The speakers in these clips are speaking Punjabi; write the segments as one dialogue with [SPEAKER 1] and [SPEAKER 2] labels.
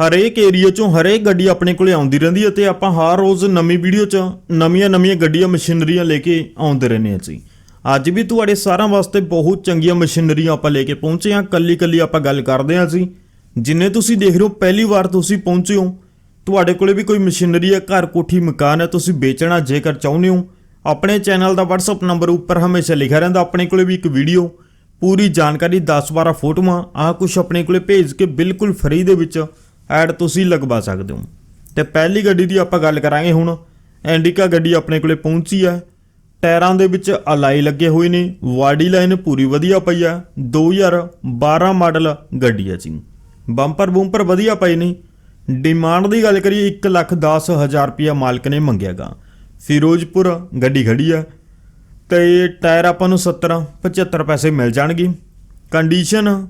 [SPEAKER 1] ਹਰੇਕ ਏਰੀਆ ਚੋਂ ਹਰੇਕ ਗੱਡੀ ਆਪਣੇ ਕੋਲੇ ਆਉਂਦੀ ਰਹਿੰਦੀ ਹੈ ਤੇ ਆਪਾਂ ਹਰ ਰੋਜ਼ ਨਵੀਂ ਵੀਡੀਓ 'ਚ ਨਵੀਆਂ-ਨਵੀਆਂ ਗੱਡੀਆਂ ਮਸ਼ੀਨਰੀਆਂ ਲੈ ਕੇ ਆਉਂਦੇ ਰਹਿੰਦੇ ਹਾਂ ਜੀ। ਅੱਜ ਵੀ ਤੁਹਾਡੇ ਸਾਰਿਆਂ ਵਾਸਤੇ ਬਹੁਤ ਚੰਗੀਆਂ ਮਸ਼ੀਨਰੀਆਂ ਆਪਾਂ ਲੈ ਕੇ ਪਹੁੰਚੇ ਹਾਂ। ਕੱਲੀ-ਕੱਲੀ ਆਪਾਂ ਗੱਲ ਕਰਦੇ ਹਾਂ ਜੀ। ਜਿੰਨੇ ਤੁਸੀਂ ਦੇਖ ਰਹੇ ਹੋ, ਪਹਿਲੀ ਵਾਰ ਤੁਸੀਂ ਪਹੁੰਚੇ ਹੋ, ਤੁਹਾਡੇ ਕੋਲੇ ਵੀ ਕੋਈ ਮਸ਼ੀਨਰੀ ਹੈ, ਘਰ ਕੋਠੀ ਮਕਾਨ ਹੈ, ਤੁਸੀਂ ਵੇਚਣਾ ਜੇਕਰ ਚਾਹੁੰਦੇ ਹੋ, ਆਪਣੇ ਚੈਨਲ ਦਾ WhatsApp ਨੰਬਰ ਉੱਪਰ ਹਮੇਸ਼ਾ ਲਿਖਿਆ ਰਹਿੰਦਾ, ਆਪਣੇ ਕੋਲੇ ਵੀ ਇੱਕ ਵੀਡੀਓ ਪੂਰੀ ਜਾਣਕਾਰੀ 10-12 ਫੋਟੋਆਂ, ਆਹ ਕੁਝ ਆਪਣੇ ਕੋਲੇ ਭੇਜ ਕੇ ਬਿਲਕੁਲ ਫ੍ਰੀ ਦੇ ਵਿੱਚ ਐਡ ਤੁਸੀਂ ਲਗਵਾ ਸਕਦੇ ਹੋ। ਤੇ ਪਹਿਲੀ ਗੱਡੀ ਦੀ ਆਪਾਂ ਗੱਲ ਕਰਾਂਗੇ ਹੁਣ। ਐਂਡਿਕਾ ਗੱਡੀ ਆਪਣੇ ਕੋਲੇ ਪਹੁੰਚੀ ਹੈ ਟਾਇਰਾਂ ਦੇ ਵਿੱਚ ਅਲਾਈ ਲੱਗੇ ਹੋਏ ਨੇ। ਵਾਡੀ ਲਾਈਨ ਪੂਰੀ ਵਧੀਆ ਪਈ ਆ। 2012 ਮਾਡਲ ਗੱਡੀ ਹੈ ਜੀ। ਬੰਪਰ ਬੂੰਪਰ ਵਧੀਆ ਪਏ ਨੇ। ਡਿਮਾਂਡ ਦੀ ਗੱਲ ਕਰੀਏ 1 ਲੱਖ 10 ਹਜ਼ਾਰ ਰੁਪਇਆ ਮਾਲਕ ਨੇ ਮੰਗਿਆਗਾ। ਫਿਰੋਜ਼ਪੁਰ ਗੱਡੀ ਖੜੀ ਆ। ਤੇ ਟਾਇਰ ਆਪਾਂ ਨੂੰ 70 75 ਪੈਸੇ ਮਿਲ ਜਾਣਗੇ। ਕੰਡੀਸ਼ਨ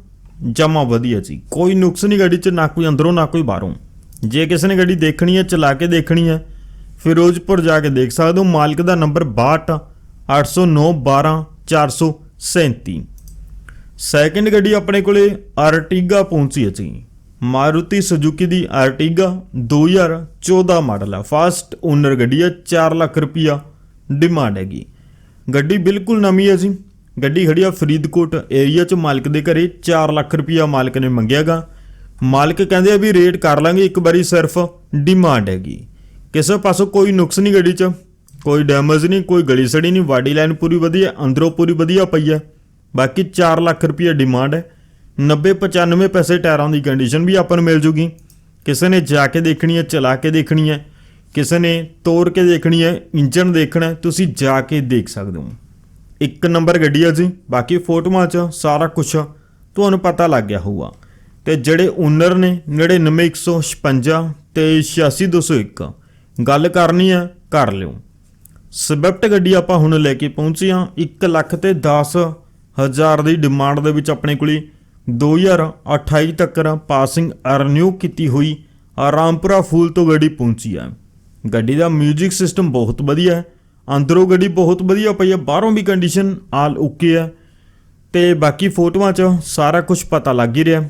[SPEAKER 1] ਜਮਾ ਵਧੀਆ ਜੀ ਕੋਈ ਨੁਕਸ ਨਹੀਂ ਗੱਡੀ 'ਚ, ਨਾ ਕੋਈ ਅੰਦਰੋਂ, ਨਾ ਕੋਈ ਬਾਹਰੋਂ। ਜੇ ਕਿਸੇ ਨੇ ਗੱਡੀ ਦੇਖਣੀ ਹੈ, ਚਲਾ ਕੇ ਦੇਖਣੀ ਹੈ, ਫਿਰੋਜ਼ਪੁਰ ਜਾ ਕੇ ਦੇਖ ਸਕਦੇ ਹੋ। ਮਾਲਕ ਦਾ ਨੰਬਰ 62 809 12 437 ਸੈਕਿੰਡ ਗੱਡੀ ਆਪਣੇ ਕੋਲੇ ਆਰਟੀਗਾ ਪਹੁੰਚੀ ਹੈ ਜੀ। ਮਾਰੂਤੀ ਸੁਜ਼ੂਕੀ ਦੀ ਆਰਟੀਗਾ 2014 ਮਾਡਲ ਹੈ। ਫਾਸਟ ਓਨਰ ਗੱਡੀ ਹੈ 4 ਲੱਖ ਰੁਪਿਆ ਡਿਮਾਂਡ ਹੈਗੀ। ਗੱਡੀ ਬਿਲਕੁਲ ਨਵੀਂ ਹੈ ਜੀ। ਗੱਡੀ ਖੜੀ ਆ ਫਰੀਦਕੋਟ ਏਰੀਆ ਚ, ਮਾਲਕ ਦੇ ਘਰੇ 4 ਲੱਖ ਰੁਪਿਆ ਮਾਲਕ ਨੇ ਮੰਗਿਆਗਾ। ਮਾਲਕ ਕਹਿੰਦੇ ਆ ਵੀ ਰੇਟ ਕਰ ਲਾਂਗੇ, ਇੱਕ ਵਾਰੀ ਸਿਰਫ ਡਿਮਾਂਡ ਹੈਗੀ। ਕਿਸੇ ਪਾਸੋਂ ਕੋਈ ਨੁਕਸ ਨਹੀਂ ਗੱਡੀ 'ਚ, ਕੋਈ ਡੈਮੇਜ ਨਹੀਂ, ਕੋਈ ਗਲੀ ਸੜੀ ਨਹੀਂ ਬਾਡੀ ਲਾਈਨ ਪੂਰੀ ਵਧੀਆ, ਅੰਦਰੋਂ ਪੂਰੀ ਵਧੀਆ ਪਈ ਹੈ ਬਾਕੀ 4 ਲੱਖ ਰੁਪਏ ਡਿਮਾਂਡ ਹੈ। 90 95 ਪੈਸੇ ਟਾਇਰਾਂ ਦੀ ਕੰਡੀਸ਼ਨ ਵੀ ਆਪਾਂ ਨੂੰ ਮਿਲ ਜੂਗੀ। ਕਿਸੇ ਨੇ ਜਾ ਕੇ ਦੇਖਣੀ ਹੈ, ਚਲਾ ਕੇ ਦੇਖਣੀ ਹੈ, ਕਿਸੇ ਨੇ ਤੋੜ ਕੇ ਦੇਖਣੀ ਹੈ ਇੰਜਨ ਦੇਖਣਾ ਤੁਸੀਂ ਜਾ ਕੇ ਦੇਖ ਸਕਦੇ ਹੋ। ਇੱਕ ਨੰਬਰ ਗੱਡੀ ਆ ਜੀ, ਬਾਕੀ ਫੋਟੋਆਂ 'ਚ ਸਾਰਾ ਕੁਝ ਤੁਹਾਨੂੰ ਪਤਾ ਲੱਗ ਗਿਆ ਹੋਊਗਾ। ਤੇ ਜਿਹੜੇ ਓਨਰ ਨੇ 99156 ਤੇ 86201 ਗੱਲ ਕਰਨੀ ਹੈ ਕਰ ਲਿਓ। ਸਵਿਫਟ ਗੱਡੀ ਆਪਾਂ ਹੁਣ ਲੈ ਕੇ ਪਹੁੰਚੇ ਹਾਂ 1 ਲੱਖ ਤੇ 10 ਹਜ਼ਾਰ ਦੀ ਡਿਮਾਂਡ ਦੇ ਵਿੱਚ ਆਪਣੇ ਕੋਲੇ। 2028 ਤੱਕ ਪਾਸਿੰਗ ਅਰਨਿਊ ਕੀਤੀ ਹੋਈ ਰਾਮਪੁਰਾ ਫੂਲ ਤੋਂ ਗੱਡੀ ਪਹੁੰਚੀ ਹੈ ਗੱਡੀ ਦਾ 뮤직 ਸਿਸਟਮ ਬਹੁਤ ਵਧੀਆ ਹੈ। ਅੰਦਰੋਂ ਗੱਡੀ ਬਹੁਤ ਵਧੀਆ ਪਈ ਆ, ਬਾਹਰੋਂ ਵੀ ਕੰਡੀਸ਼ਨ ਆਲ ਓਕੇ ਹੈ ਤੇ ਬਾਕੀ ਫੋਟੋਆਂ 'ਚ ਸਾਰਾ ਕੁਝ ਪਤਾ ਲੱਗ ਹੀ ਰਿਹਾ।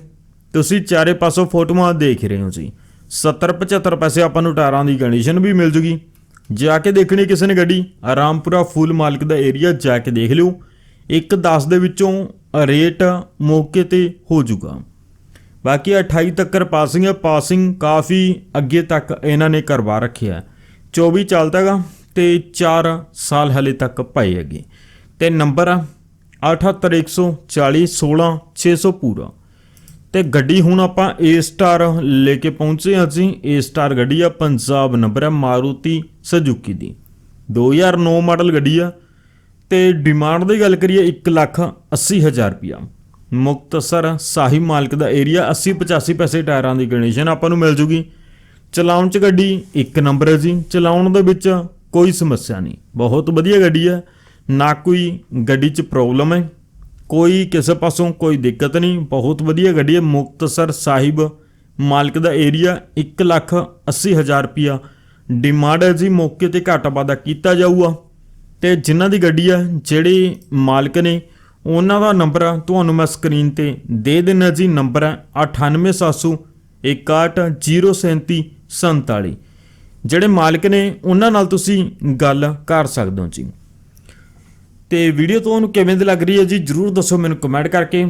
[SPEAKER 1] ਤੁਸੀਂ ਚਾਰੇ ਪਾਸੋਂ ਫੋਟੋਆਂ ਦੇਖ ਰਹੇ ਹੋ ਜੀ। 70 75 ਪੈਸੇ ਆਪਾਂ ਨੂੰ ਟਾਇਰਾਂ ਦੀ ਕੰਡੀਸ਼ਨ ਵੀ ਮਿਲ ਜੂਗੀ। ਜਾ ਕੇ ਦੇਖਣੀ ਕਿਸੇ ਨੇ ਗੱਡੀ, ਆਰਾਮਪੁਰਾ ਫੁੱਲ ਮਾਲਕ ਦਾ ਏਰੀਆ ਜਾ ਕੇ ਦੇਖ ਲਿਓ। ਇੱਕ 10 ਦੇ ਵਿੱਚੋਂ ਰੇਟ ਮੌਕੇ ਤੇ ਹੋ ਜੂਗਾ। ਬਾਕੀ 28 ਤੱਕ ਪਾਸਿੰਗ ਹੈ ਪਾਸਿੰਗ ਕਾਫੀ ਅੱਗੇ ਤੱਕ ਇਹਨਾਂ ਨੇ ਕਰਵਾ ਰੱਖਿਆ। ਹੈ 24 ਚੱਲਦਾਗਾ ਤੇ 4 ਸਾਲ ਹਲੇ ਤੱਕ ਪਏ ਹੈਗੇ। ਤੇ ਨੰਬਰ ਆ 78140 16600 ਪੂਰਾ। ਤੇ ਗੱਡੀ ਹੁਣ ਆਪਾਂ A ਸਟਾਰ ਲੈ ਕੇ ਪਹੁੰਚੇ ਹਾਂ ਜੀ A ਸਟਾਰ ਗੱਡੀ ਆ, ਪੰਜਾਬ ਨੰਬਰ ਆ, ਮਾਰੂਤੀ ਸੁਜ਼ੂਕੀ ਦੀ। 2009 ਮਾਡਲ ਗੱਡੀ ਆ। ਤੇ ਡਿਮਾਂਡ ਦੀ ਗੱਲ ਕਰੀਏ 1 ਲੱਖ 80 ਹਜ਼ਾਰ ਰੁਪਿਆ ਮੁਕਤਸਰ ਸਾਹੀ ਮਾਲਕ ਦਾ ਏਰੀਆ 80 85 ਪੈਸੇ ਟਾਇਰਾਂ ਦੀ ਕੰਡੀਸ਼ਨ ਆਪਾਂ ਨੂੰ ਮਿਲ ਜੂਗੀ। ਚਲਾਉਣ ਚ ਗੱਡੀ ਇੱਕ ਨੰਬਰ ਹੈ ਜੀ। ਚਲਾਉਣ ਦੇ ਵਿੱਚ ਕੋਈ ਸਮੱਸਿਆ ਨਹੀਂ। ਬਹੁਤ ਵਧੀਆ ਗੱਡੀ ਹੈ। ਨਾ ਕੋਈ ਗੱਡੀ 'ਚ ਪ੍ਰੋਬਲਮ ਹੈ। ਕੋਈ ਕਿਸੇ ਪਾਸੋਂ ਕੋਈ ਦਿੱਕਤ ਨਹੀਂ। ਬਹੁਤ ਵਧੀਆ ਗੱਡੀ ਹੈ। ਮੁਕਤਸਰ ਸਾਹਿਬ ਮਾਲਕ ਦਾ ਏਰੀਆ 1 ਲੱਖ 80 ਹਜ਼ਾਰ ਰੁਪਿਆ ਡਿਮਾਂਡ ਹੈ ਜੀ। ਮੌਕੇ ਤੇ ਘਾਟਾ ਵਾਧਾ ਕੀਤਾ ਜਾਊਗਾ। ਤੇ ਜਿਨ੍ਹਾਂ ਦੀ ਗੱਡੀ ਹੈ, ਜਿਹੜੇ ਮਾਲਕ ਨੇ, ਉਹਨਾਂ ਦਾ ਨੰਬਰ ਤੁਹਾਨੂੰ ਮੈਂ ਸਕਰੀਨ ਤੇ ਦੇ ਦੇਣਾ ਜੀ। ਨੰਬਰ ਹੈ 98700 610747 ਜਿਹੜੇ ਮਾਲਕ ਨੇ ਉਹਨਾਂ ਨਾਲ ਤੁਸੀਂ ਗੱਲ ਕਰ ਸਕਦੇ ਹੋ ਜੀ। ਤੇ ਵੀਡੀਓ ਤੁਹਾਨੂੰ ਕਿਵੇਂ ਦੀ ਲੱਗ ਰਹੀ ਹੈ ਜੀ, ਜਰੂਰ ਦੱਸੋ ਮੈਨੂੰ ਕਮੈਂਟ ਕਰਕੇ।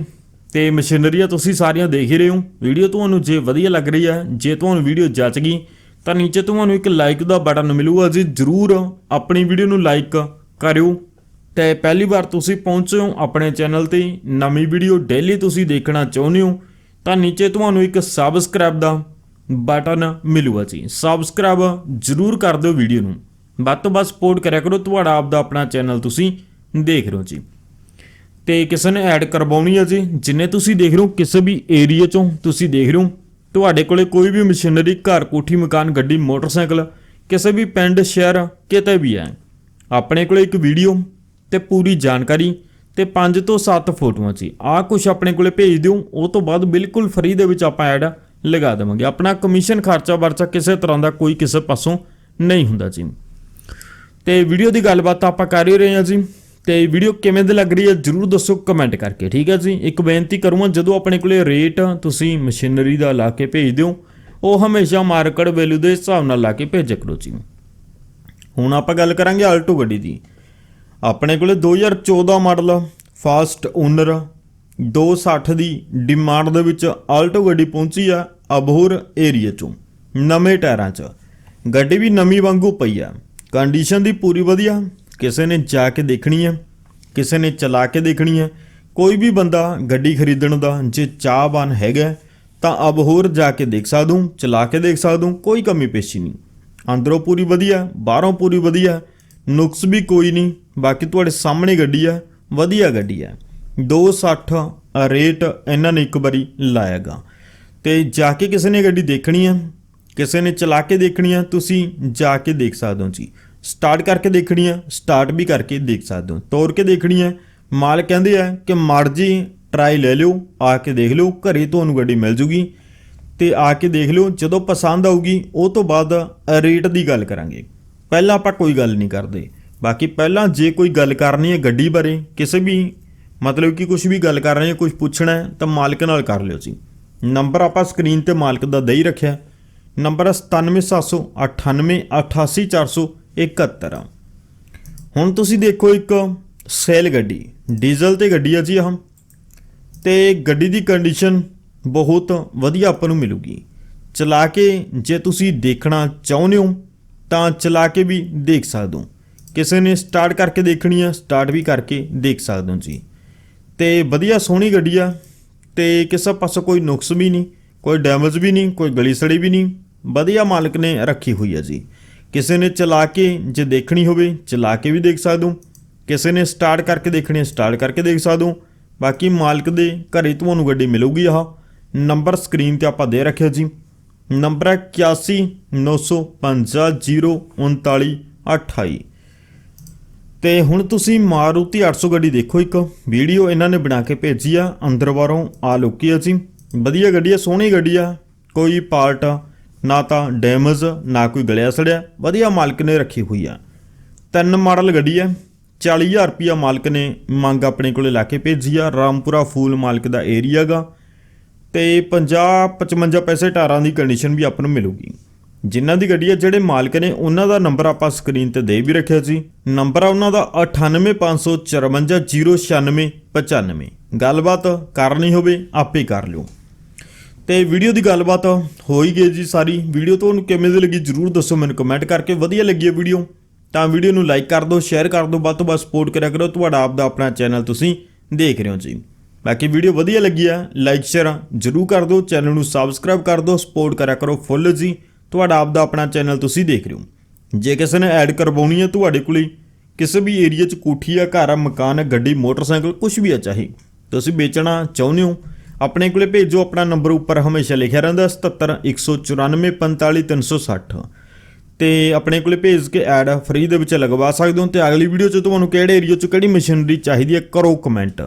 [SPEAKER 1] ਤੇ ਮਸ਼ੀਨਰੀਆਂ ਤੁਸੀਂ ਸਾਰੀਆਂ ਦੇਖ ਹੀ ਰਹੇ ਹੋ। ਵੀਡੀਓ ਤੁਹਾਨੂੰ ਜੇ ਵਧੀਆ ਲੱਗ ਰਹੀ ਹੈ, ਜੇ ਤੁਹਾਨੂੰ ਵੀਡੀਓ ਜੱਚ ਗਈ, ਤਾਂ ਨੀਚੇ ਤੁਹਾਨੂੰ ਇੱਕ ਲਾਈਕ ਦਾ ਬਟਨ ਮਿਲੂਗਾ ਜੀ। ਜਰੂਰ ਆਪਣੀ ਵੀਡੀਓ ਨੂੰ ਲਾਈਕ ਕਰਿਓ। ਤੇ ਪਹਿਲੀ ਵਾਰ ਤੁਸੀਂ ਪਹੁੰਚੇ ਹੋ ਆਪਣੇ ਚੈਨਲ ਤੇ, ਨਵੀਂ ਵੀਡੀਓ ਡੇਲੀ ਤੁਸੀਂ ਦੇਖਣਾ ਚਾਹੁੰਦੇ ਹੋ, ਤਾਂ ਨੀਚੇ ਤੁਹਾਨੂੰ ਇੱਕ ਸਬਸਕ੍ਰਾਈਬ ਦਾ ਬਟਨ ਮਿਲੂਗਾ ਜੀ। ਸਬਸਕ੍ਰਾਈਬ ਜਰੂਰ ਕਰ ਦਿਓ ਵੀਡੀਓ ਨੂੰ। ਵੱਧ ਤੋਂ ਵੱਧ ਸਪੋਰਟ ਕਰਿਆ ਕਰੋ। ਤੁਹਾਡਾ ਆਪ ਦਾ ਆਪਣਾ ਚੈਨਲ ਤੁਸੀਂ ਦੇਖ ਰਹੇ ਹੋ ਜੀ। ਤੇ ਕਿਸੇ ਨੇ ਐਡ ਕਰਵਾਉਣੀ ਹੈ ਜੀ, ਜਿੰਨੇ ਤੁਸੀਂ ਦੇਖ ਰਹੇ ਹੋ, ਕਿਸੇ ਵੀ ਏਰੀਆ ਚੋਂ ਤੁਸੀਂ ਦੇਖ ਰਹੇ ਹੋ, ਤੁਹਾਡੇ ਕੋਲੇ ਕੋਈ ਵੀ ਮਸ਼ੀਨਰੀ ਘਰ, ਕੋਠੀ, ਮਕਾਨ, ਗੱਡੀ, ਮੋਟਰਸਾਈਕਲ, ਕਿਸੇ ਵੀ ਪਿੰਡ, ਸ਼ਹਿਰ, ਕਿਤੇ ਵੀ ਹੈ, ਆਪਣੇ ਕੋਲੇ ਇੱਕ ਵੀਡੀਓ ਤੇ ਪੂਰੀ ਜਾਣਕਾਰੀ ਤੇ 5 ਤੋਂ 7 ਫੋਟੋਆਂ ਜੀ। ਆਹ ਕੁਝ ਆਪਣੇ ਕੋਲੇ ਭੇਜ ਦਿਓ, ਉਹ ਤੋਂ ਬਾਅਦ ਬਿਲਕੁਲ ਫ੍ਰੀ ਦੇ ਵਿੱਚ ਆਪਾਂ ਐਡ ਲਗਾ ਦੇਵਾਂਗੇ। ਆਪਣਾ ਕਮਿਸ਼ਨ ਖਰਚਾ ਵਰਚਾ ਕਿਸੇ ਤਰ੍ਹਾਂ ਦਾ ਕੋਈ ਕਿਸੇ ਪਾਸੋਂ ਨਹੀਂ ਹੁੰਦਾ ਜੀ। ਤੇ ਵੀਡੀਓ ਦੀ ਗੱਲਬਾਤ ਆਪਾਂ ਕਰ ਹੀ ਰਹੇ ਹਾਂ ਜੀ। ਤੇ ਵੀਡੀਓ ਕਿਵੇਂ ਦੀ ਲੱਗ ਰਹੀ ਹੈ ਜਰੂਰ ਦੱਸੋ ਕਮੈਂਟ ਕਰਕੇ, ਠੀਕ ਹੈ ਜੀ। ਇੱਕ ਬੇਨਤੀ ਕਰੂੰਗਾ, ਜਦੋਂ ਆਪਣੇ ਕੋਲੇ ਰੇਟ ਤੁਸੀਂ ਮਸ਼ੀਨਰੀ ਦਾ ਲਾ ਕੇ ਭੇਜ ਦਿਓ, ਉਹ ਹਮੇਸ਼ਾ ਮਾਰਕੀਟ ਵੈਲਿਊ ਦੇ ਹਿਸਾਬ ਨਾਲ ਲਾ ਕੇ ਭੇਜਿਆ ਕਰੋ ਜੀ। ਹੁਣ ਆਪਾਂ ਗੱਲ ਕਰਾਂਗੇ ਆਲਟੋ ਗੱਡੀ ਦੀ। ਆਪਣੇ ਕੋਲੇ 2014 ਮਾਡਲ ਫਾਸਟ ਓਨਰ 260 ਦੀ ਡਿਮਾਂਡ ਦੇ ਵਿੱਚ ਆਲਟੋ ਗੱਡੀ ਪਹੁੰਚੀ ਆ ਅਬਹੋਰ ਏਰੀਆ ਚੋਂ। ਨਵੇਂ ਟਾਇਰਾਂ 'ਚ। ਗੱਡੀ ਵੀ ਨਵੀਂ ਵਾਂਗੂ ਪਈ ਆ। ਕੰਡੀਸ਼ਨ ਦੀ ਪੂਰੀ ਵਧੀਆ। ਕਿਸੇ ਨੇ ਜਾ ਕੇ ਦੇਖਣੀ ਆ। ਕਿਸੇ ਨੇ ਚਲਾ ਕੇ ਦੇਖਣੀ ਆ। ਕੋਈ ਵੀ ਬੰਦਾ ਗੱਡੀ ਖਰੀਦਣ ਦਾ ਜੇ ਚਾਹਵਾਨ ਹੈਗਾ, ਤਾਂ ਅਬਹੋਰ ਜਾ ਕੇ ਦੇਖ ਸਕਦਾ, ਚਲਾ ਕੇ ਦੇਖ ਸਕਦਾ, ਕੋਈ ਕਮੀ ਪੇਸ਼ੀ ਨਹੀਂ। ਅੰਦਰੋਂ ਪੂਰੀ ਵਧੀਆ, ਬਾਹਰੋਂ ਪੂਰੀ ਵਧੀਆ। ਨੁਕਸ ਵੀ ਕੋਈ ਨਹੀਂ। ਬਾਕੀ ਤੁਹਾਡੇ ਸਾਹਮਣੇ ਗੱਡੀ ਆ। ਵਧੀਆ ਗੱਡੀ ਆ। 260 ਰੇਟ ਇਹਨਾਂ ਨੇ ਇੱਕ ਵਾਰੀ ਲਾਇਆਗਾ। ਤੇ ਜਾ ਕੇ ਕਿਸੇ ਨੇ ਗੱਡੀ ਦੇਖਣੀ ਹੈ ਕਿਸੇ ਨੇ ਚਲਾ ਕੇ ਦੇਖਣੀ ਹੈ ਤੁਸੀਂ ਜਾ ਕੇ ਦੇਖ ਸਕਦੇ ਹੋ ਜੀ। ਸਟਾਰਟ ਕਰਕੇ ਦੇਖਣੀ ਹੈ ਸਟਾਰਟ ਵੀ ਕਰਕੇ ਦੇਖ ਸਕਦੇ ਹੋ। ਤੋੜ ਕੇ ਦੇਖਣੀ ਹੈ ਮਾਲ ਕਹਿੰਦੇ ਆ ਕਿ ਮਰਜ਼ੀ ਟਰਾਈ ਲੈ ਲਿਓ, ਆ ਕੇ ਦੇਖ ਲਿਓ, ਘਰੇ ਤੁਹਾਨੂੰ ਗੱਡੀ ਮਿਲ ਜੂਗੀ। ਤੇ ਆ ਕੇ ਦੇਖ ਲਿਓ, ਜਦੋਂ ਪਸੰਦ ਆਊਗੀ, ਉਹ ਤੋਂ ਬਾਅਦ ਰੇਟ ਦੀ ਗੱਲ ਕਰਾਂਗੇ। ਪਹਿਲਾਂ ਆਪਾਂ ਕੋਈ ਗੱਲ ਨਹੀਂ ਕਰਦੇ। ਬਾਕੀ ਪਹਿਲਾਂ ਜੇ ਕੋਈ ਗੱਲ ਕਰਨੀ ਹੈ ਗੱਡੀ ਬਾਰੇ, ਕਿਸੇ ਵੀ ਮਤਲਬ ਕਿ ਕੁਝ ਵੀ ਗੱਲ ਕਰ ਰਹੇ ਹਾਂ ਕੁਝ ਪੁੱਛਣਾ ਹੈ, ਤਾਂ ਮਾਲਕ ਨਾਲ ਕਰ ਲਿਓ ਜੀ। ਨੰਬਰ ਆਪਾਂ ਸਕਰੀਨ ਤੇ ਮਾਲਕ ਦਾ ਦੇ ਹੀ ਰੱਖਿਆ। ਨੰਬਰ ਹੈ 9778988471 ਹੁਣ ਤੁਸੀਂ ਦੇਖੋ ਇੱਕ ਸੇਲ ਗੱਡੀ, ਡੀਜ਼ਲ ਤੇ ਗੱਡੀ ਆ ਜੀ ਆਹ। ਤੇ ਗੱਡੀ ਦੀ ਕੰਡੀਸ਼ਨ ਬਹੁਤ ਵਧੀਆ ਆਪਾਂ ਨੂੰ ਮਿਲੂਗੀ। ਚਲਾ ਕੇ ਜੇ ਤੁਸੀਂ ਦੇਖਣਾ ਚਾਹੁੰਦੇ ਹੋ, ਤਾਂ ਚਲਾ ਕੇ ਵੀ ਦੇਖ ਸਕਦੇ ਹੋ। ਕਿਸੇ ਨੇ ਸਟਾਰਟ ਕਰਕੇ ਦੇਖਣੀ ਆ ਸਟਾਰਟ ਵੀ ਕਰਕੇ ਦੇਖ ਸਕਦੇ ਹੋ ਜੀ। ਤੇ ਵਧੀਆ ਸੋਹਣੀ ਗੱਡੀ ਆ, ਤੇ ਕਿਸੇ ਪਾਸੋਂ ਕੋਈ ਨੁਕਸ ਵੀ ਨਹੀਂ, ਕੋਈ ਡੈਮੇਜ ਵੀ ਨਹੀਂ, ਕੋਈ ਗਲੀ ਸੜੀ ਵੀ ਨਹੀਂ, ਵਧੀਆ ਮਾਲਕ ਨੇ ਰੱਖੀ ਹੋਈ ਹੈ ਜੀ। ਕਿਸੇ ਨੇ ਚਲਾ ਕੇ ਜੇ ਦੇਖਣੀ ਹੋਵੇ, ਚਲਾ ਕੇ ਵੀ ਦੇਖ ਸਕਦੇ ਕਿਸੇ ਨੇ ਸਟਾਰਟ ਕਰਕੇ ਦੇਖਣੀ ਸਟਾਰਟ ਕਰਕੇ ਦੇਖ ਸਕਦੇ ਬਾਕੀ ਮਾਲਕ ਦੇ ਘਰੇ ਤੁਹਾਨੂੰ ਗੱਡੀ ਮਿਲੂਗੀ ਆਹ। ਨੰਬਰ ਸਕਰੀਨ ਤੇ ਆਪਾਂ ਦੇ ਰੱਖਿਆ ਜੀ। ਨੰਬਰ ਹੈ 8195050938 ਤੇ ਹੁਣ ਤੁਸੀਂ ਮਾਰੂਤੀ 800 ਗੱਡੀ ਦੇਖੋ ਇੱਕ। ਵੀਡੀਓ ਇਹਨਾਂ ਨੇ ਬਣਾ ਕੇ ਭੇਜੀ ਆ। ਅੰਦਰ ਬਾਹਰੋਂ ਆ ਲੁਕੀ ਆ ਜੀ। ਵਧੀਆ ਗੱਡੀ ਆ, ਸੋਹਣੀ ਗੱਡੀ ਆ। ਕੋਈ ਪਾਰਟ ਨਾ ਤਾਂ ਡੈਮੇਜ, ਨਾ ਕੋਈ ਗਲਿਆ ਸੜਿਆ। ਵਧੀਆ ਮਾਲਕ ਨੇ ਰੱਖੀ ਹੋਈ ਆ। ਤਿੰਨ ਮਾਡਲ ਗੱਡੀ ਆ। 40000 ਰੁਪਿਆ ਮਾਲਕ ਨੇ ਮੰਗ ਆਪਣੇ ਕੋਲੇ ਲਾ ਕੇ ਭੇਜੀ ਆ। ਰਾਮਪੁਰਾ ਫੂਲ ਮਾਲਕ ਦਾ ਏਰੀਆ ਗਾ। ਤੇ 50 55 ਪੈਸੇ ਟਾਰਾਂ ਦੀ ਕੰਡੀਸ਼ਨ ਵੀ ਆਪਾਂ ਨੂੰ ਮਿਲੂਗੀ। ਜਿਨ੍ਹਾਂ ਦੀ ਗੱਡੀ ਹੈ ਜਿਹੜੇ ਮਾਲਕ ਨੇ ਉਹਨਾਂ ਦਾ ਨੰਬਰ ਆਪਾਂ ਸਕਰੀਨ ਤੇ ਦੇ ਵੀ ਰੱਖਿਆ ਸੀ। ਨੰਬਰ ਆ ਉਹਨਾਂ ਦਾ 9855409695 ਗੱਲਬਾਤ ਕਰਨੀ ਹੋਵੇ, ਆਪੇ ਕਰ ਲਿਓ। ਤੇ ਵੀਡੀਓ ਦੀ ਗੱਲਬਾਤ ਹੋ ਹੀ ਗਈ ਜੀ ਸਾਰੀ। ਵੀਡੀਓ ਤੁਹਾਨੂੰ ਕਿਵੇਂ ਦੀ ਲੱਗੀ ਜਰੂਰ ਦੱਸੋ ਮੈਨੂੰ ਕਮੈਂਟ ਕਰਕੇ। ਵਧੀਆ ਲੱਗੀ ਹੈ ਵੀਡੀਓ, ਤਾਂ ਵੀਡੀਓ ਨੂੰ ਲਾਈਕ ਕਰ ਦਿਓ ਸ਼ੇਅਰ ਕਰ ਦਿਓ, ਵੱਧ ਤੋਂ ਵੱਧ ਸਪੋਰਟ ਕਰਿਆ ਕਰੋ। ਤੁਹਾਡਾ ਆਪ ਦਾ ਆਪਣਾ ਚੈਨਲ ਤੁਸੀਂ ਦੇਖ ਰਹੇ ਹੋ ਜੀ। ਬਾਕੀ ਵੀਡੀਓ ਵਧੀਆ ਲੱਗੀ ਆ ਲਾਈਕ ਸ਼ੇਅਰ ਜਰੂਰ ਕਰ ਦਿਓ। ਚੈਨਲ ਨੂੰ ਸਬਸਕ੍ਰਾਈਬ ਕਰ ਦਿਓ ਸਪੋਰਟ ਕਰਿਆ ਕਰੋ ਫੁੱਲ ਜੀ। ਤੁਹਾਡਾ ਆਪਦਾ ਆਪਣਾ ਚੈਨਲ ਤੁਸੀਂ ਦੇਖ ਰਹੇ ਹੋ। ਜੇ ਕਿਸੇ ਨੇ ਐਡ ਕਰਵਾਉਣੀ ਹੈ ਤੁਹਾਡੇ ਕੋਲੇ ਕਿਸੇ ਵੀ ਏਰੀਆ 'ਚ ਕੋਠੀ ਆ, ਘਰ ਆ, ਮਕਾਨ ਹੈ ਗੱਡੀ, ਮੋਟਰਸਾਈਕਲ ਕੁਝ ਵੀ ਆ ਚਾਹੇ, ਤੁਸੀਂ ਵੇਚਣਾ ਚਾਹੁੰਦੇ ਹੋ, ਆਪਣੇ ਕੋਲੇ ਭੇਜੋ, ਆਪਣਾ ਨੰਬਰ ਉੱਪਰ ਹਮੇਸ਼ਾ ਲਿਖਿਆ ਰਹਿੰਦਾ 77 194 45 360 ਤੇ ਆਪਣੇ ਕੋਲੇ ਭੇਜ ਕੇ ਐਡ ਫ੍ਰੀ ਦੇ ਵਿੱਚ ਲਗਵਾ ਸਕਦੇ ਹੋ, ਤੇ ਅਗਲੀ ਵੀਡੀਓ 'ਚ ਤੁਹਾਨੂੰ ਕਿਹੜੇ ਏਰੀਆ 'ਚ ਕਿਹੜੀ ਮਸ਼ੀਨਰੀ ਚਾਹੀਦੀ ਹੈ, ਕਰੋ ਕਮੈਂਟ